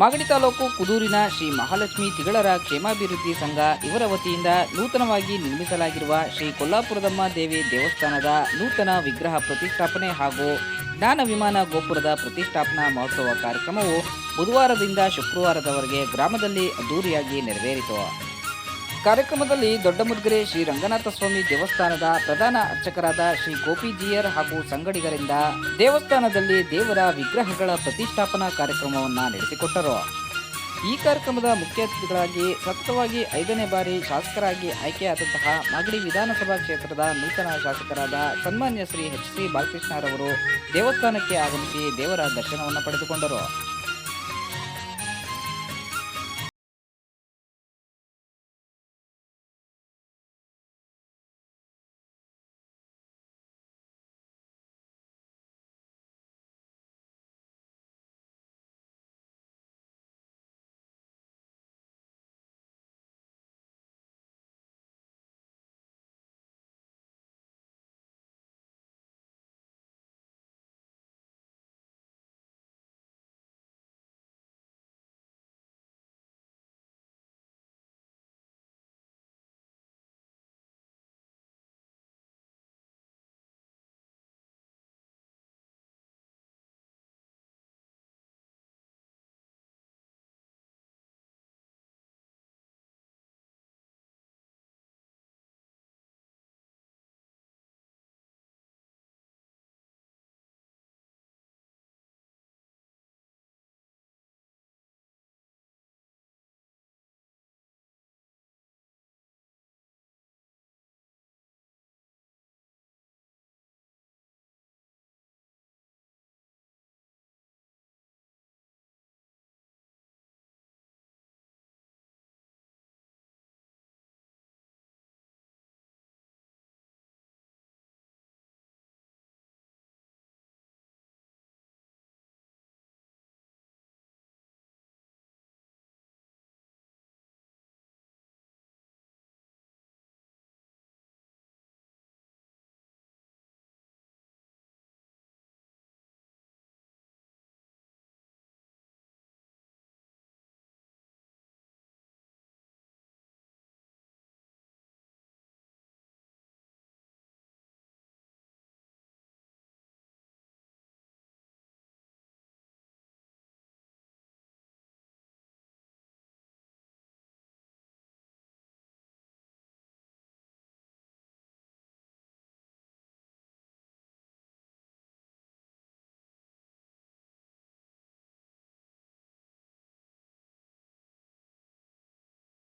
ಮಾಗಡಿ ತಾಲೂಕು ಕುದೂರಿನ ಶ್ರೀ ಮಹಾಲಕ್ಷ್ಮಿ ತಿಗಳರ ಕ್ಷೇಮಾಭಿವೃದ್ಧಿ ಸಂಘ ಇವರ ವತಿಯಿಂದ ನೂತನವಾಗಿ ನಿರ್ಮಿಸಲಾಗಿರುವ ಶ್ರೀ ಕೊಲ್ಲಾಪುರದಮ್ಮ ದೇವಿ ದೇವಸ್ಥಾನದ ನೂತನ ವಿಗ್ರಹ ಪ್ರತಿಷ್ಠಾಪನೆ ಹಾಗೂ ಜ್ಞಾನ ವಿಮಾನ ಗೋಪುರದ ಪ್ರತಿಷ್ಠಾಪನಾ ಮಹೋತ್ಸವ ಕಾರ್ಯಕ್ರಮವು ಬುಧವಾರದಿಂದ ಶುಕ್ರವಾರದವರೆಗೆ ಗ್ರಾಮದಲ್ಲಿ ಅದ್ದೂರಿಯಾಗಿ ನೆರವೇರಿತು. ಕಾರ್ಯಕ್ರಮದಲ್ಲಿ ದೊಡ್ಡಮುದ್ಗರೆ ಶ್ರೀ ರಂಗನಾಥ ಸ್ವಾಮಿ ದೇವಸ್ಥಾನದ ಪ್ರಧಾನ ಅರ್ಚಕರಾದ ಶ್ರೀ ಗೋಪಿಜಿಯರ್ ಹಾಗೂ ಸಂಗಡಿಗರಿಂದ ದೇವಸ್ಥಾನದಲ್ಲಿ ದೇವರ ವಿಗ್ರಹಗಳ ಪ್ರತಿಷ್ಠಾಪನಾ ಕಾರ್ಯಕ್ರಮವನ್ನು ನಡೆಸಿಕೊಟ್ಟರು. ಈ ಕಾರ್ಯಕ್ರಮದ ಮುಖ್ಯ ಅತಿಥಿಗಳಾಗಿ ಸತತವಾಗಿ ಐದನೇ ಬಾರಿ ಶಾಸಕರಾಗಿ ಆಯ್ಕೆಯಾದಂತಹ ಮಾಗಡಿ ವಿಧಾನಸಭಾ ಕ್ಷೇತ್ರದ ನೂತನ ಶಾಸಕರಾದ ಸನ್ಮಾನ್ಯ ಶ್ರೀ ಎಚ್ ಸಿ ಬಾಲಕೃಷ್ಣರವರು ದೇವಸ್ಥಾನಕ್ಕೆ ಆಗಮಿಸಿ ದೇವರ ದರ್ಶನವನ್ನು ಪಡೆದುಕೊಂಡರು.